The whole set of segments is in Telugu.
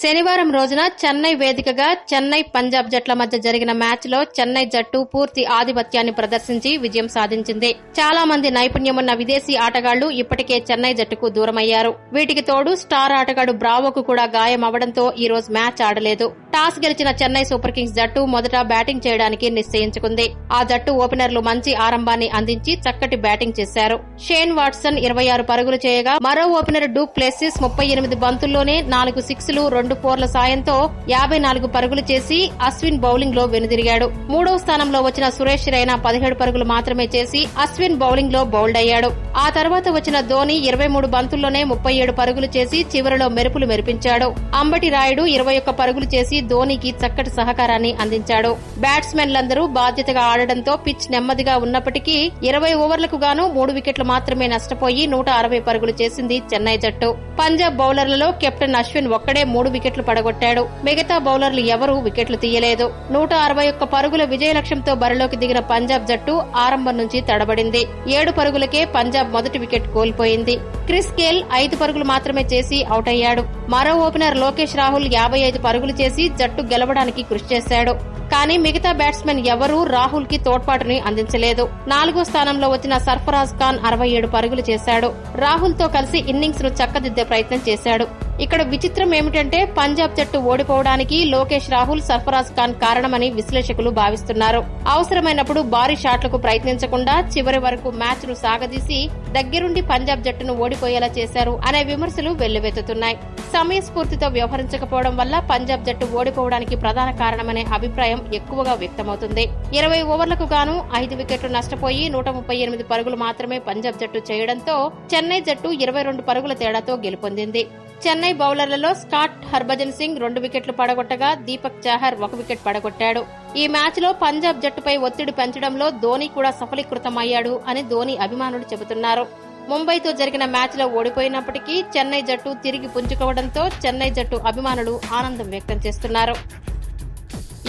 శనివారం రోజున చెన్నై వేదికగా చెన్నై పంజాబ్ జట్ల మధ్య జరిగిన మ్యాచ్లో చెన్నై జట్టు పూర్తి ఆధిపత్యాన్ని ప్రదర్శించి విజయం సాధించింది. చాలా మంది నైపుణ్యమున్న విదేశీ ఆటగాళ్ళు ఇప్పటికే చెన్నై జట్టుకు దూరమయ్యారు. వీటికి తోడు స్టార్ ఆటగాడు బ్రావోకు కూడా గాయం అవడంతో ఈ రోజు మ్యాచ్ ఆడలేదు. టాస్ గెలిచిన చెన్నై సూపర్ కింగ్స్ జట్టు మొదట బ్యాటింగ్ చేయడానికి నిశ్చయించుకుంది. ఆ జట్టు ఓపెనర్లు మంచి ఆరంభాన్ని అందించి చక్కటి బ్యాటింగ్ చేశారు. షేన్ వాట్సన్ ఇరవై ఆరు పరుగులు చేయగా మరో ఓపెనర్ డూప్ ప్లేసిస్ ముప్పై ఎనిమిది బంతుల్లోనే నాలుగు సిక్స్లు రెండు ఫోర్ల సాయంతో యాభై నాలుగు పరుగులు చేసి అశ్విన్ బౌలింగ్లో వెనుదిరిగాడు. మూడో స్థానంలో వచ్చిన సురేష్ రైనా పదిహేడు పరుగులు మాత్రమే చేసి అశ్విన్ బౌలింగ్లో బౌల్డ్ అయ్యాడు. ఆ తర్వాత వచ్చిన ధోని ఇరవై మూడు బంతుల్లోనే ముప్పై ఏడు పరుగులు చేసి చివరిలో మెరుపులు మెరిపించాడు. అంబటి రాయుడు ఇరవై ఒక్క పరుగులు చేసి ధోనికి చక్కటి సహకారాన్ని అందించాడు. బ్యాట్స్మెన్లందరూ బాధ్యతగా ఆడడంతో పిచ్ నెమ్మదిగా ఉన్నప్పటికీ ఇరవై ఓవర్లకు గాను మూడు వికెట్లు మాత్రమే నష్టపోయి నూట అరవై పరుగులు చేసింది చెన్నై జట్టు. పంజాబ్ బౌలర్లలో కెప్టెన్ అశ్విన్ ఒక్కడే మూడు వికెట్లు పడగొట్టాడు. మిగతా బౌలర్లు ఎవరూ వికెట్లు తీయలేదు. నూట అరవై ఒక్క పరుగుల విజయ లక్ష్యంతో బరిలోకి దిగిన పంజాబ్ జట్టు ఆరంభం నుంచి తడబడింది. ఏడు పరుగులకే పంజాబ్ మొదటి వికెట్ కోల్పోయింది. క్రిస్ గేల్ ఐదు పరుగులు మాత్రమే చేసి అవుట్ అయ్యాడు మరో ఓపెనర్ లోకేష్ రాహుల్ యాభై ఐదు పరుగులు చేసి జట్టు గెలవడానికి కృషి చేశాడు. కానీ మిగతా బ్యాట్స్మెన్ ఎవరూ రాహుల్కి తోడ్పాటుని అందించలేదు. నాలుగో స్థానంలో వచ్చిన సర్ఫరాజ్ ఖాన్ అరవై ఏడు పరుగులు చేశాడు. రాహుల్తో కలిసి ఇన్నింగ్స్ను చక్కదిద్దే ప్రయత్నం చేశాడు. ఇక్కడ విచిత్రం ఏమిటంటే పంజాబ్ జట్టు ఓడిపోవడానికి లోకేష్ రాహుల్ సర్ఫరాజ్ ఖాన్ కారణమని విశ్లేషకులు భావిస్తున్నారు. అవసరమైనప్పుడు భారీ షాట్లకు ప్రయత్నించకుండా చివరి వరకు మ్యాచ్ను సాగదీసి దగ్గరుండి పంజాబ్ జట్టును ఓడిపోయేలా చేశారు అనే విమర్శలు వెల్లువెత్తుతున్నాయి. సమయస్ఫూర్తితో వ్యవహరించకపోవడం వల్ల పంజాబ్ జట్టు ఓడిపోవడానికి ప్రధాన కారణమనే అభిప్రాయం ఎక్కువగా వ్యక్తమవుతుంది. ఇరవై ఓవర్లకు గాను ఐదు వికెట్లు నష్టపోయి నూట ముప్పై ఎనిమిది పరుగులు మాత్రమే పంజాబ్ జట్టు చేయడంతో చెన్నై జట్టు ఇరవై రెండు పరుగుల తేడాతో గెలుపొందింది. చెన్నై బౌలర్లలో స్కాట్ హర్భజన్ సింగ్ రెండు వికెట్లు పడగొట్టగా దీపక్ చాహర్ ఒక వికెట్ పడగొట్టాడు. ఈ మ్యాచ్లో పంజాబ్ జట్టుపై ఒత్తిడి పెంచడంలో ధోని కూడా సఫలీకృతమయ్యాడు అని ధోని అభిమానులు చెబుతున్నారు. ముంబైతో జరిగిన మ్యాచ్లో ఓడిపోయినప్పటికీ చెన్నై జట్టు తిరిగి పుంజుకోవడంతో చెన్నై జట్టు అభిమానులు ఆనందం వ్యక్తం చేస్తున్నారు.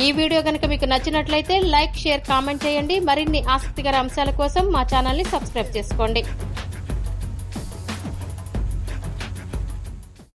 ఈ వీడియో కనుక మీకు నచ్చినట్లయితే లైక్ షేర్ కామెంట్ చేయండి. మరిన్ని ఆసక్తికర అంశాల కోసం మా ఛానల్ని సబ్స్క్రైబ్ చేసుకోండి.